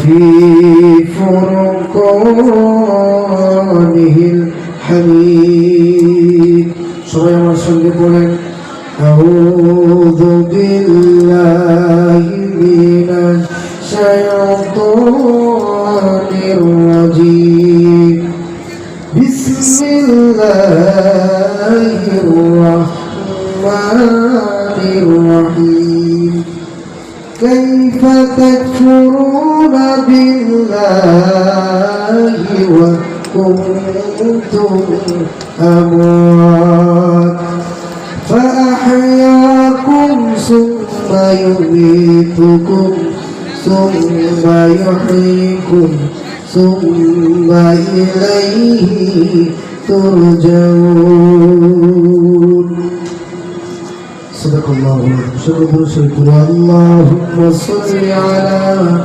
وفي فرقانه الحميد সবাই আমার সঙ্গে বলেন وكنتم أموات فأحياكم ثم يميتكم ثم يحييكم ثم إليه ترجعون صدق الله العظيم شكرا شكرا اللهم صل على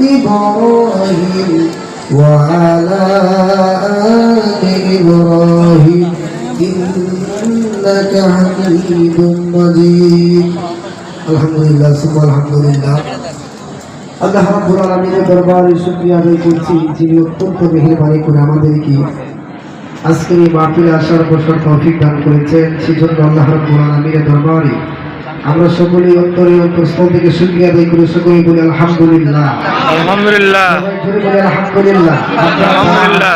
إبراهيم وعلى آل إبراهيم إنك حميد مجيد الحمد لله ثم الحمد لله আল্লাহ রাব্বুল আলামিনের দরবারে শুকরিয়া আদায় করছি যিনি অত্যন্ত মেহেরবানি করে আমাদেরকে আজকের এই মাহফিলে আসার বছর তৌফিক দান করেছেন সেজন্য আল্লাহ রাব্বুল আলামিনের দরবারে আমরা সকলেই অন্তরে অন্তঃস্থল থেকে শুকরিয়া আদায় করে সকলেই বলি আলহামদুলিল্লাহ। আলহামদুলিল্লাহ। আলহামদুলিল্লাহ। আলহামদুলিল্লাহ।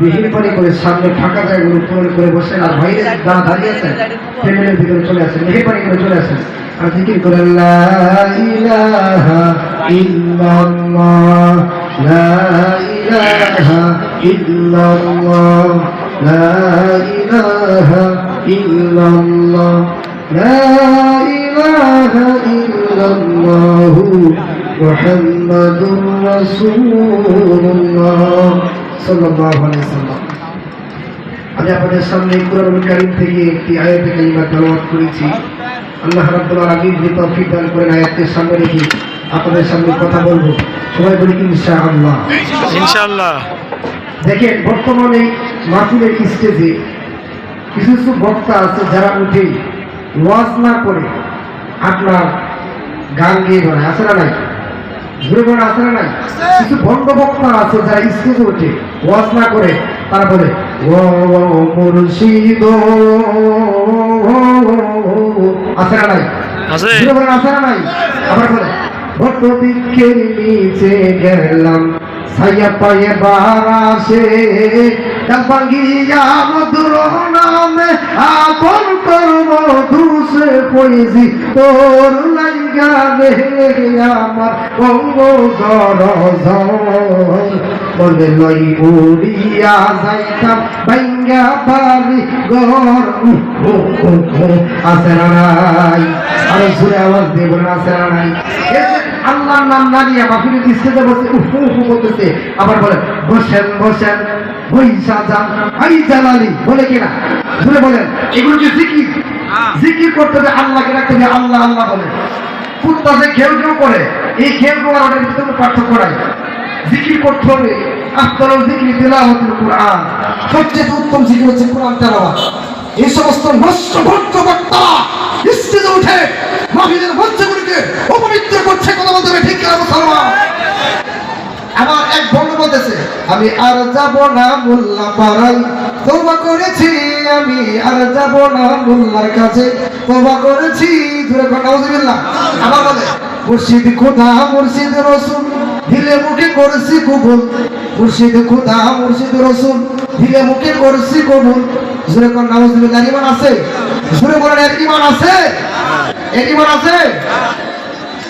বিহীন পানি করে সামনে ফাঁকা জায়গাগুলো পূরণ করে বসেন আর বাইরে দাঁড়া দাঁড়িয়ে আছেন টেবিলের ভিতরে চলে আসেন বিহীন পানি করে চলে আসেন। আর জিকির করে লা ইলাহা ইল্লাল্লাহ লা ইলাহা ইল্লাল্লাহ লা ইলাহা ইল্লাল্লাহ। আমি আপনাদের সামনে কুরআন কারীম থেকে একটি আয়াতে তেলাওয়াত করেছি। আল্লাহ রাব্বুল আলামিন যে তৌফিক দান করেন আয়াতের সামনে রেখে আপনাদের সামনে কথা বলব। সবাই বলি ইনশাআল্লাহ। ইনশাআল্লাহ। দেখেন বর্তমানে মাহফিলের স্টেজে কিছু কিছু বক্তা আছে যারা উঠে ওয়াজ না করে আপনার গান গিয়ে বেড়ায় আছে না নাই? ঘুরে বেড়া আছে না নাই? কিছু ভণ্ড বক্তা আছে যারা স্টেজে ওঠে ওয়াজ না করে তারা বলে ও মুর্শিদ আছে না নাই? আছে। ঘুরে বেড়া আছে না নাই? আবার বলে বৃক্ষের নিচে গেলাম ছাইয়া পায়ে বারাসে মধুর নামে আপন কর্ম দুষে পয়সি তোর লাইগা রে আমার অঙ্গ গরজ বলে লই উড়িয়া যাইতাম আছে না নাই? জোরে আওয়াজ আছে না নাই আল্লাহর নাম না নিয়ে মাহফিলের স্টেজে বসে উহু উহু করতেছে। আবার বলে বসেন বসেন বৈশা যান হাই জালালি। বলে কিনা বলেন এগুলো কি জিকির? জিকির করতে হবে আল্লাহকে রাখতে হবে আল্লাহ আল্লাহ বলে। কুত্তা যে ঘেউ করে এই ওটার ভিতরে পার্থক্য নাই। জিকির করতে হবে। আফতাল জিকির তেলাওয়াতুল কোরআন। সবচেয়ে উত্তম জিকির হচ্ছে কোরআন তেলাওয়াত। এই সমস্ত নষ্ট ভক্ত বক্তা স্টেজে উঠে মাহিদের মঞ্চগুলিকে অপবিত্র করছে কথা বলতে হবে ঠিক কিনা মুসলমান আমার এক বন্ধু বলতেছে আমি আর যাব না মোল্লা পাড়াই তোবা করেছি আমি আর যাব না মোল্লার কাছে। তোবা করেছি ধরে নাউজুবিল্লাহ। আবার বলে, মুর্শিদ খোদা, মুর্শিদ রসুল দিলে মুখে করেছি কবুল। মুর্শিদ খুদা, মুর্শিদ রসুল দিলে মুখে করেছি কবুল। জোরে কোন তার ইমান আছে? জোরে বলেন, এর ইমান আছে? এর ইমান আছে?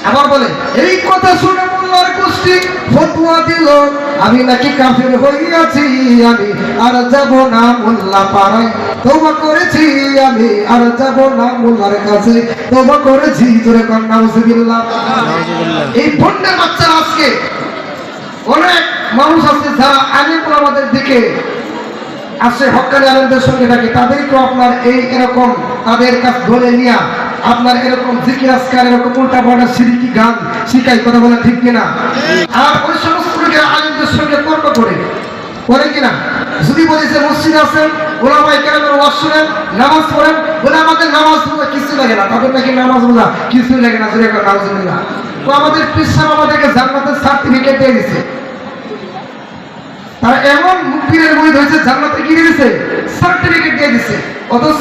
আবার বলে, এই কথা শুনে মোল্লার গোষ্ঠী ফতুয়া দিল আমি নাকি কাফির হইয়াছি আমি আর যাব না মোল্লা পাড়ায়। তোমা করেছি আমি আর যাব না মোল্লার কাছে। তোমা করেছি জোরে কর নাউজুবিল্লাহ। এই ভন্ডের বাচ্চারা আজকে অনেক মানুষ আছে যারা আলিম আমাদের দিকে আসে হকানি আনন্দের সঙ্গে থাকে তাদেরকেও আপনার এই এরকম তাদের কাছ ধরে নিয়ে আপনার এরকম জিকির আজকার, এরকম উল্টা পাল্টা সিরিকি গান শিখাই কথা বলে ঠিক কিনা? আর ওই সমস্ত লোকেরা আনন্দের সঙ্গে তর্ক করে। করে কিনা? যদি বলি যে মসজিদ আছেন ওলামাই কেরামের ওয়াজ শুনেন, নামাজ পড়েন, বলে আমাদের নামাজ বোঝা কিছু লাগে না। তাদের নাকি নামাজ বোঝা কিছুই লাগে না যদি নামাজ না তো আমাদের পিসাব আমাদেরকে জান্নাতের সার্টিফিকেট দিয়ে দিছে। তারা এমন মুক্তির বই হয়েছে জান্নাতে কি দিয়েছে সার্টিফিকেট দিয়ে দিছে। অথচ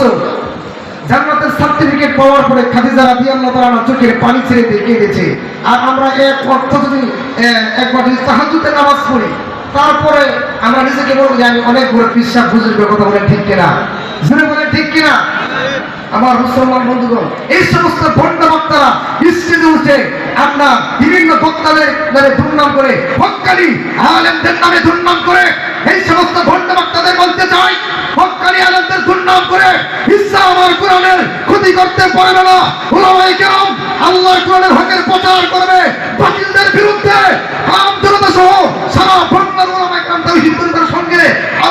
জান্নাতের সার্টিফিকেট পাওয়ার পরে খাদিজা রাদিয়াল্লাহু তাআলা চোখের পানি ছেড়ে কেঁদেছে আর আমরা এক অর্থ যদি একবার তাহাজ্জুদের নামাজ পড়ি, তারপরে আমরা নিজেকে বলব যে আমি অনেক বড় বিশ্বাস বুঝুর কথা বলে ঠিক কিনা? জোরে বলে ঠিক কিনা? আমার মুসলমান বন্ধুগণ, এই সমস্ত ভণ্ড বক্তারা স্টেজে উঠে আপনার বিভিন্ন বক্তাদের নামে দুর্নাম করে, হকানি আলেমদের নামে দুর্নাম করে, এই সমস্ত ভণ্ড বক্তাদের বলতে চাই, হকানি আলেমদের দুর্নাম করে ইসলাম আমার কোরআনের ক্ষতি করতে পারবে না ওলামাই কেরাম আল্লাহ কোরআনের হকের প্রচার করবে বিরুদ্ধে জনতা সহ সারা বাংলার ওলামাই কেরাম তাওহীদ পরিবারের সঙ্গে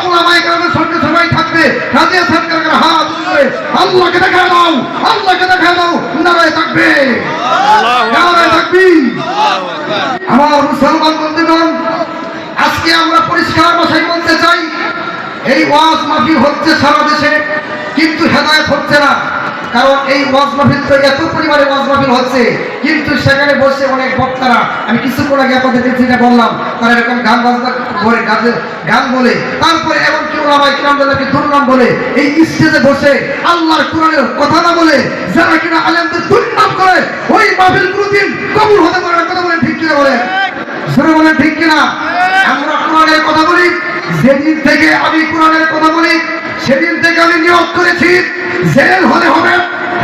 ওলামাই কেরামের সঙ্গে সবাই থাকবে রাজিয়া সরকারের হাত ধরে আল্লাহকে দেখা দাও আল্লাহকে দেখা দাও নারায় থাকবে নারায় থাকবি আমার মুসলমান বন্ধুগণ আজকে আমরা পরিষ্কার ভাষায় বলতে চাই এই ওয়াজ মাহফিল হচ্ছে সারা দেশে, কিন্তু হেদায়ত হচ্ছে না। কারণ এই ওয়াজ মাহফিল তো এত পরিমাণে ওয়াজ মাহফিল হচ্ছে, কিন্তু সেখানে বসে অনেক বক্তারা, আমি কিছুক্ষণ আগে আপনাদেরকে যেটা বললাম, তারা এরকম গান বাজনা করে গাছের গান বলে। তারপরে এমন কেউ আমার কিরামদাল্লাহকে দুর্নাম বলে, এই স্টেজে বসে আল্লাহর কোরআনের কথা না বলে, যারা কিনা আলেমদের দুর্নাম করে, ওই মাহফিল কোনোদিন কবুল হতে পারে না, কথা বলেন ঠিক কিনা বলেন? জোরে বলেন ঠিক কিনা? আমরা কোরআনের কথা বলি, যেদিন থেকে আমি কোরআনের কথা বলি সেদিন থেকে আমি নিয়োগ করেছি। জেল হলে হবে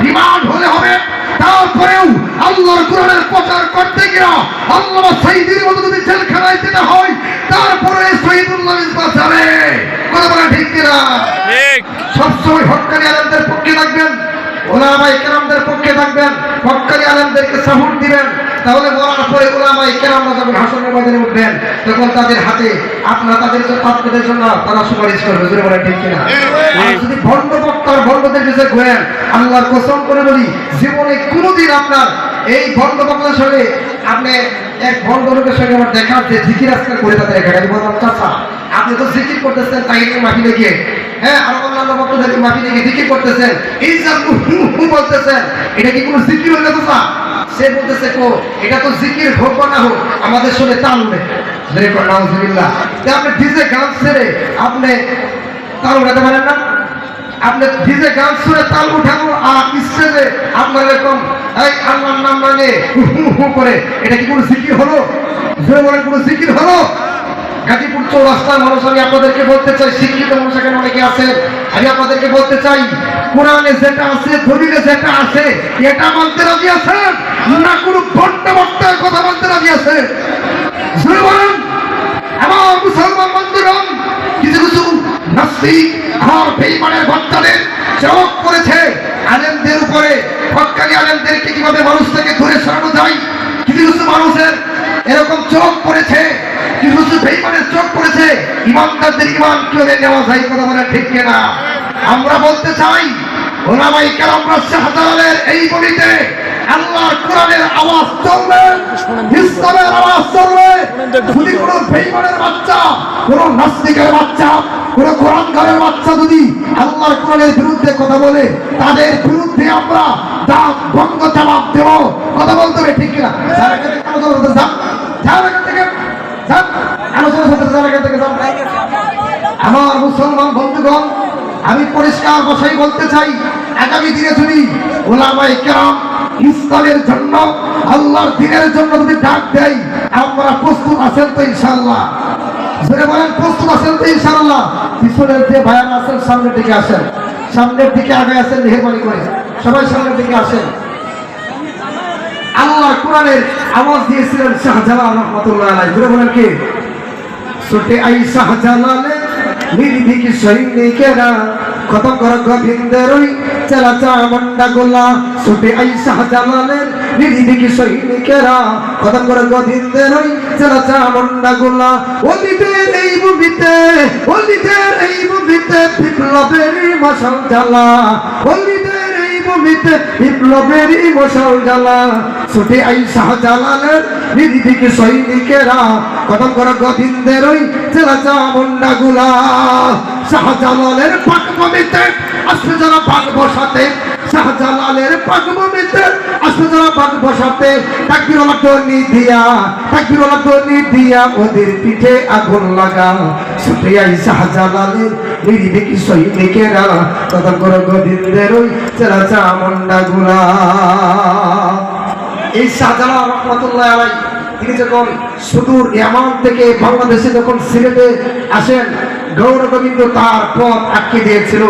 রিমান্ড হলে হবে। তারপরেও আল্লাহর কোরআনের প্রচার করতে গিয়া আল্লাহ শহীদের মতো যদি জেলখানায় যেতে হয় তারপরে শহীদুল্লাহ মিসবাহ যাবে কথা বলে ঠিক কিনা? ঠিক। সবসময় হকানি আলমদের পক্ষে থাকবেন ওলামাই কেরামদের পক্ষে থাকবেন হকানি আলমদেরকে সাপোর্ট দিবেন। তাহলে বলার পরে ওলামাই কেরামরা যখন হাসনের ময়দানে উঠবেন। তখন তাদের হাতে আপনারা তাদের আপনাদের জন্য তারা সুপারিশ করবে। জোরে বলে ঠিক কিনা? যদি ভণ্ড বক্তার ভণ্ডদের কাছে ঘোরেন আল্লাহর কসম করে বলি জীবনে কোনোদিন আপনার এই ভণ্ড বক্তার সঙ্গে আপনি এক ভণ্ড লোকের সঙ্গে আমার দেখা যে জিকির আজকাল করে তাদের আমি বললাম চাচা আপনি তো জিকির করতেছেন তাই মাটি লেগে। হ্যাঁ আর অন্যান্য বক্তব্য মাটি লেগে জিকির করতেছেন এই যে বলতেছেন। এটা কি কোনো জিকির না সে বলতেছে, কো, এটা তো জিকির হোক বা না হোক, আমাদের নাউজুবিল্লাহ। যে আপনি ডিজে গান ছেড়ে আপনি তাল উঠাতে পারেন না? আপনি ডিজে গান শুনে তাল উঠানো আর স্টেজে আপনার এরকম, এই, আল্লাহর নাম মানে হু করে। এটা কি কোনো জিকির হলো? বলেন, কোনো জিকির হলো? গাজীপুর চৌরাস্তার মানুষ, আমি আপনাদেরকে বলতে চাই, শিক্ষিত মানুষ এখানে অনেকে আছেন, আমি আপনাদেরকে বলতে চাই কোরআনে যেটা আছে দলিলে যেটা আছে, এটা মানতে রাজি আছেন? না কোনো ঘণ্টা বক্তার কথা বলতে রাজি আছে বলেন। আমার মুসলমান বন্ধুগণ কিছু কিছু নাস্তিক আমার বেইমানের বাচ্চাদের চোখ করেছে। আলেমদের উপরে, হকানি আলেমদেরকে কীভাবে মানুষ থেকে দূরে সরানো যায়? কিছু কিছু মানুষের এরকম চোখ পড়েছে। কিছু কিছু বেইমানের চোখ পড়েছে। ইমানদারদের ইমান কীভাবে নেওয়া যায়, কথা বলে ঠিক কিনা? আমরা বলতে চাই ওলামাই শাহজালালের এই বলিতে আল্লাহর কোরআনের আওয়াজ চলবে ইসলামের আওয়াজ চলবে। যদি কোনো বেইমানের বাচ্চা কোনো নাস্তিকের বাচ্চা কোনো কোরআন ঘরের বাচ্চা যদি আল্লাহর কোরআনের বিরুদ্ধে কথা বলে তাদের বিরুদ্ধে আমরা দাঁত ভঙ্গ জবাব দেব। কথা বলতে হবে ঠিক যান। আমার মুসলমান বন্ধুগণ আমি পরিষ্কার ভাষায় বলতে চাই আগামী দিনে যদি ওলামাই কেরাম ইসলামের জন্য, আল্লাহর দিনের জন্য যদি ডাক দেয়, আমরা প্রস্তুত আছেন তো ইনশাল্লাহ জোরে বলেন, প্রস্তুত আছেন তো যে আছেন, সামনের দিকে আসেন। সামনের দিকে আগে আসেন মেহরবানি করে। সবাই সামনের দিকে আসেন। আল্লাহ কোরআনের আওয়াজ দিয়েছিলেন শাহজালাল রহমতুল্লাহ আলাই জোরে বলেন কি? ছুটে আই শাহজালালে নির্ভীক সৈনিকেরা কত কর গোবিন্দের ওই চালা চামন্ডা গোলা ছুটে আই শাহজালালের নির্ভীক সৈনিকেরা। কত কর গোবিন্দের ওই চালা চামন্ডা গোলা অতীতের এই ভূমিতে, অতীতের এই ভূমিতে বিপ্লবের মশাল জ্বালা। অতীত ভূমিতে বিপ্লবেরই মশাল জ্বালা ছুটে আই শাহজালালের নিধিকে সৈনিকেরা কদম কর গোবিন্দের ওই চেলা চামুন্ডা গুলা। শাহজালালের পাক ভূমিতে আসবে যারা পাক বসাতে। শাহজালালের পাক ভূমিতে আসবে যারা পাক বসাতে, তাকবিরওয়ালা টনি দিয়া, তাকবিরওয়ালা টনি দিয়া ওদের পিঠে আগুন লাগা ছুটে আই শাহজালালের নির্ভীক সৈনিকেরা কত কর গোবিন্দের ওই চেলা চামুন্ডা গুলা এই শাহজালাল রহমতুল্লাহ আলাই, তিনি যখন সুদূর ইয়ামান থেকে বাংলাদেশে যখন সিলেটে আসেন গৌর গোবিন্দ তার পথ আটকে দিয়েছিল।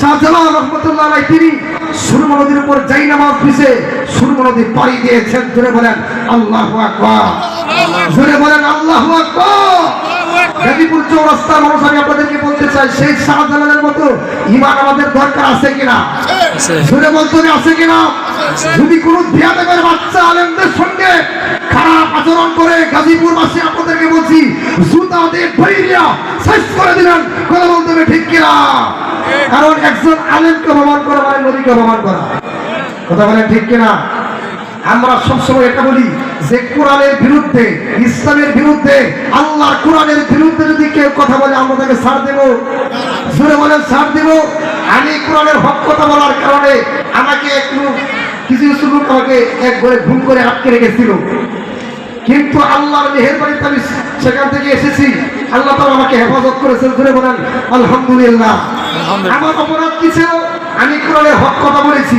শাহজালাল রহমতুল্লাহ তিনি সুরমা নদীর উপর যাই নামাজ পিছে সুরমা নদী পাড়ি দিয়েছেন জোরে বলেন আল্লাহ জোরে বলেন আল্লাহ গাজীপুর চৌরাস্তার মানুষ আমি আপনাদেরকে বলতে চাই সেই শাহজালালের মতো ইমান আমাদের দরকার আছে কিনা? জোরে বলতে আছে কিনা? যদি কোনো বিয়াদেবের বাচ্চা আলেমদের সঙ্গে খারাপ আচরণ করে গাজীপুর বাসী আপনাদেরকে বলছি জুতা দিয়ে করে দিলেন কথা বলতে হবে ঠিক কিনা? কারণ একজন আলেমকে অপমান করা মানে নদীকে অপমান করা। কথা বলেন ঠিক কিনা? আমরা সবসময় এটা বলি যে কোরআনের বিরুদ্ধে, ইসলামের বিরুদ্ধে, আল্লাহ কোরআনের বিরুদ্ধে যদি কেউ কথা বলে, আমরা তাকে ছাড় দেব। জোরে বলেন, ছাড় দেব। আমি কোরআনের হক কথা বলার কারণে আমাকে একটু কিছু কিছু লোক আমাকে এক করে ঘুম করে আটকে রেখেছিল। কিন্তু আল্লাহর মেহেরবানিতে আমি সেখান থেকে এসেছি। আল্লাহ তাআলা আমাকে হেফাজত করেছেন ধরে বলেন, আলহামদুলিল্লাহ। আমার অপরাধ কি ছিল? আমি কোরআনের হক কথা বলেছি।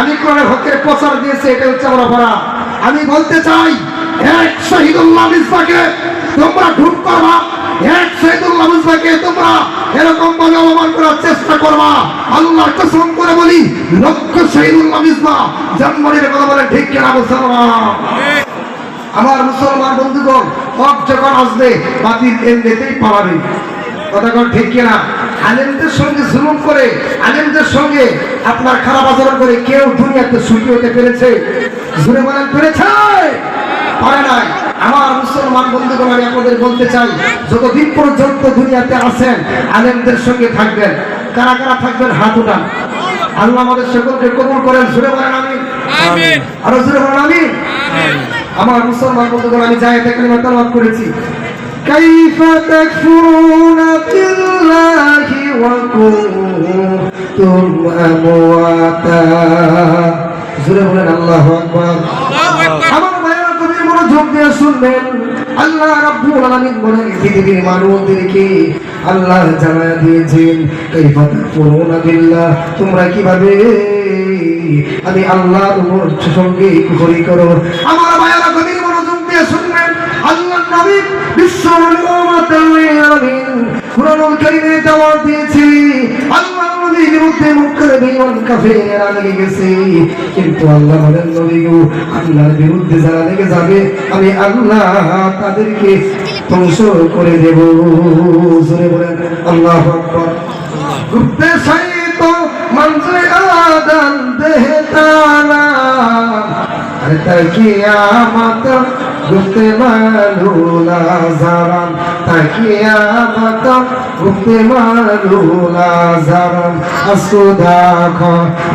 আমি কোরআনের হকের প্রচার দিয়েছি, এটা হচ্ছে আমার অপরাধ। আমি বলতে চাই, এক শহীদুল্লাহ মিসবাকে তোমরা ঢুক করবা। এক শহীদুল্লাহ মিসবাকে তোমরা এরকম ভাবে অপমান করার চেষ্টা করবা। আল্লাহর কসম করে বলি, লক্ষ শহীদুল্লাহ মিসবা জন্মদিনের কথা বলে ঠিক কেনা মুসলমান আমার মুসলমান বন্ধুগণ, হক যখন আসবে, বাতিল এমনিতেই পালাবে। কথা ঠিক কিনা? আলেমদের সঙ্গে জুলুম করে আলেমদের সঙ্গে আপনার খারাপ আচরণ করে কেউ দুনিয়াতে সুখী হতে পেরেছে? জুড়ে বলেন পেরেছে? পারে নাই। আমার মুসলমান বন্ধুগণ আমি আপনাদের বলতে চাই যতদিন পর্যন্ত দুনিয়াতে আছেন আলেমদের সঙ্গে থাকবেন। কারা কারা থাকবেন? হাত উঠান। আল্লাহ আমাদের সকলকে কবুল করেন। জুড়ে বলেন আমি আরও জুড়ে বলেন আমি আমার মুসলমান বন্ধুগণ আমি যাই তেলাওয়াত করেছি। كيف تكفرون بالله وكنتم أمواتا জোরে বলেন আল্লাহ আকবার আমার ভাইয়েরা কবির মনোযোগ দিয়ে শুনবেন আল্লাহ রাব্বুল আলামিন বলেন পৃথিবীর মানবদেরকে আল্লাহ জানায় দিয়েছেন কাইফা তাকফুরুনা বিল্লাহ তোমরা কিভাবে আমি আল্লাহর উপর সঙ্গে কুফরি করো আমার আল্লাহ বিশ্ব কুরআনুল কারীমে দাওয়াত দিয়েছি আল্লাহ নবীর বিরুদ্ধে মুখের বেঈমান কাফেররা লেগে গেছে কিন্তু আল্লাহ বলেন নবী গো আল্লাহর বিরুদ্ধে যারা লেগে যাবে আমি আল্লাহ তাদেরকে ধ্বংস করে দেব জোরে বলেন আল্লাহু আকবার গুপ্তে সাইত মঞ্জে আদম দেহতানা अरे গুপ্তে মালুলা জারাম তাকিয়া বাতাম গুপ্তে মালুলা জারাম আসুদা খ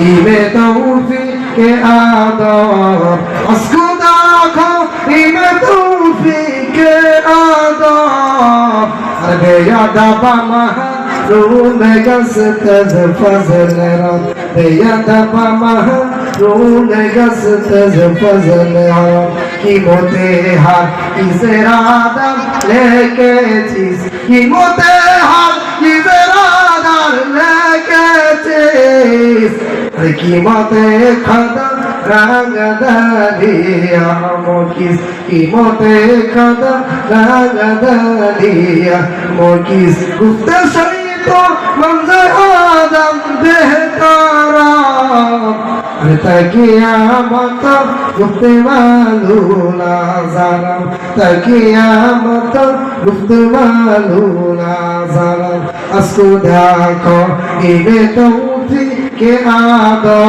ইমে তৌফি কে আদর। আসুদা খ ইমে তৌফি কে আদর। আরে ইয়াদা বামা روم گست از فضل رب بیاد با مه روم گست از فضل رب ইমতে হার কিসের আদার লেখেছিস? ইমতে হার কিসের আদার লেখেছিস? আরে কিমতে খাদা রাগ দাদিয়া মকিস কিমতে খাদা রাগ দাদিয়া মকিস গুপ্ত সৈত মঞ্জর আদম দেহতারা तकिया मत गुप्ते वालू नाजारम। तकिया मत गुप्ते वालू नाजारम। असको ढाको इवे तौथी के आदो।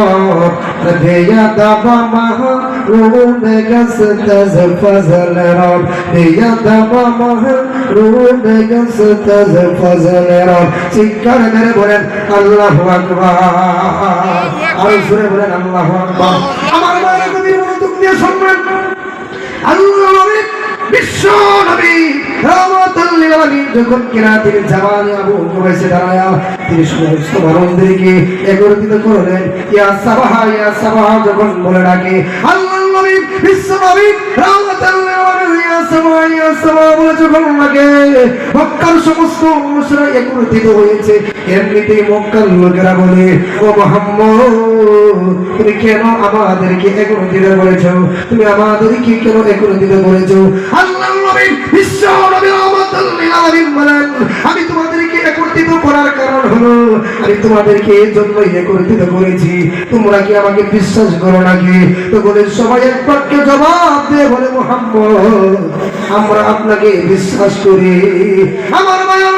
रबेया दबा महा, रूम गस तज फजल रब बेया दबा महा রুহুল বেগম সুলতানের ফজলে রব চিৎকার করে বলেন, আল্লাহু আকবার। আর সুরে বলেন, আল্লাহু আকবার। আমার মায়ের দিয়ে আল্লাহ নবী বিশ্ব নবী যখন জামানে আবু তিনি সমস্ত একত্রিত করলেন, ইয়া সাবাহা, ইয়া যখন বলে ডাকে, আল্লাহ নবী বিশ্ব নবী রহমাতুল লিল আলামিন সাবাহা সাবাহা বলে যখন ডাকে মক্কার সমস্ত মানুষরা একত্রিত তুমি কেন আমাদেরকে একত্রিত করেছ? তুমি আমাদেরকে আল্লাহ বিশ্ব নবী রহমাতুল লিল আলামিন বলেন, আমি তোমাদেরকে করার কারণ হলো তোমাদেরকে এই করেছি তোমরা কি আমাকে বিশ্বাস করো নাকি? তো বলে, সবাই এক জবাব বলে, মোহাম্মদ, আমরা আপনাকে বিশ্বাস করি। আমার মায়া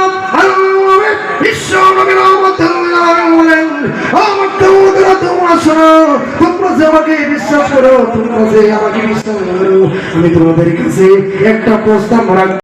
যে আমাকে বিশ্বাস করো, তোমরা যে আমাকে বিশ্বাস করো, আমি তোমাদের কাছে একটা প্রস্তাব রাখ